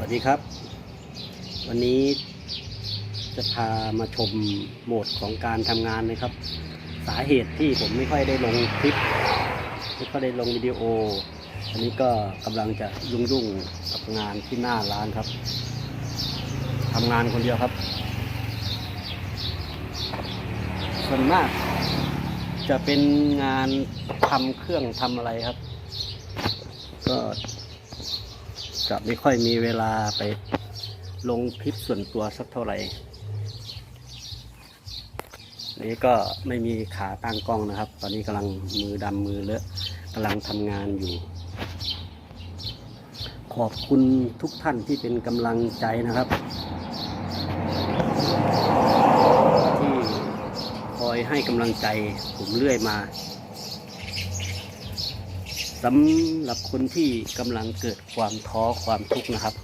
วัสดีครับ วันนี้จะพามาชมโหมดของการทำงานนะครับ สาเหตุที่ผมไม่ค่อยได้ลงคลิป ไม่ค่อยได้ลงวิดีโอ อันนี้ก็กำลังจะยุ่งๆกับงานที่หน้าร้านครับทำงานคนเดียวครับ ส่วนมาก จะเป็นงานทำเครื่องทำอะไรครับ ก็ จะไม่ค่อยมีเวลาไปลงคลิปส่วนตัวสักเท่าไหร่ นี่ก็ไม่มีขาตั้งกล้องนะครับ ตอนนี้กำลังมือดำมือเลอะกำลังทำงานอยู่ ขอบคุณทุกท่านที่เป็นกำลังใจนะครับ ที่คอยให้กำลังใจผมเรื่อยมา สำหรับคนที่กำลังเกิดความท้อความทุกข์นะครับ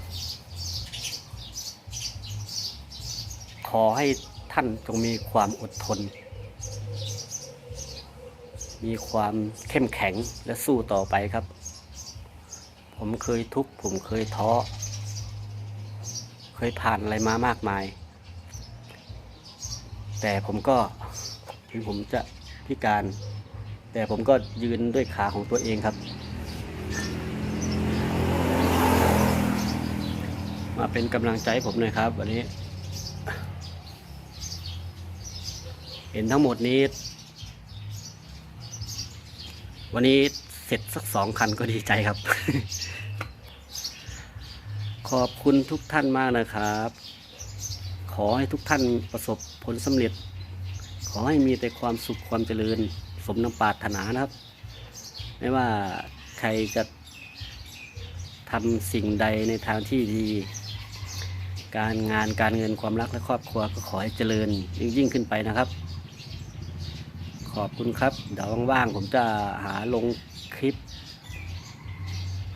ขอให้ท่านจงมีความอดทน มีความเข้มแข็งและสู้ต่อไปครับ ผมเคยทุกข์ผมเคยท้อ เคยผ่านอะไรมามากมาย แต่ผมก็ถึงผมจะพิการ แต่ผมก็ยืนด้วยขาของตัวเองครับ มาเป็นกำลังใจผมหน่อยครับ วันนี้ เห็นทั้งหมดนี้ วันนี้เสร็จสักสองคันก็ดีใจครับ ขอบคุณทุกท่านมากนะครับ ขอให้ทุกท่านประสบผลสำเร็จ ขอให้มีแต่ความสุขความเจริญ สมน้ำปาถนานะครับ ไม่ว่าใครจะทำสิ่งใดในทางที่ดี การงานการเงินความรักและครอบครัวก็ขอให้เจริญยิ่งยิ่งขึ้นไปนะครับ ขอบคุณครับ เดี๋ยวว่างๆผมจะหาลงคลิป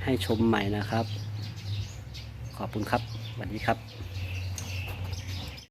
ให้ชมใหม่นะครับ ขอบคุณครับสวัสดีครับ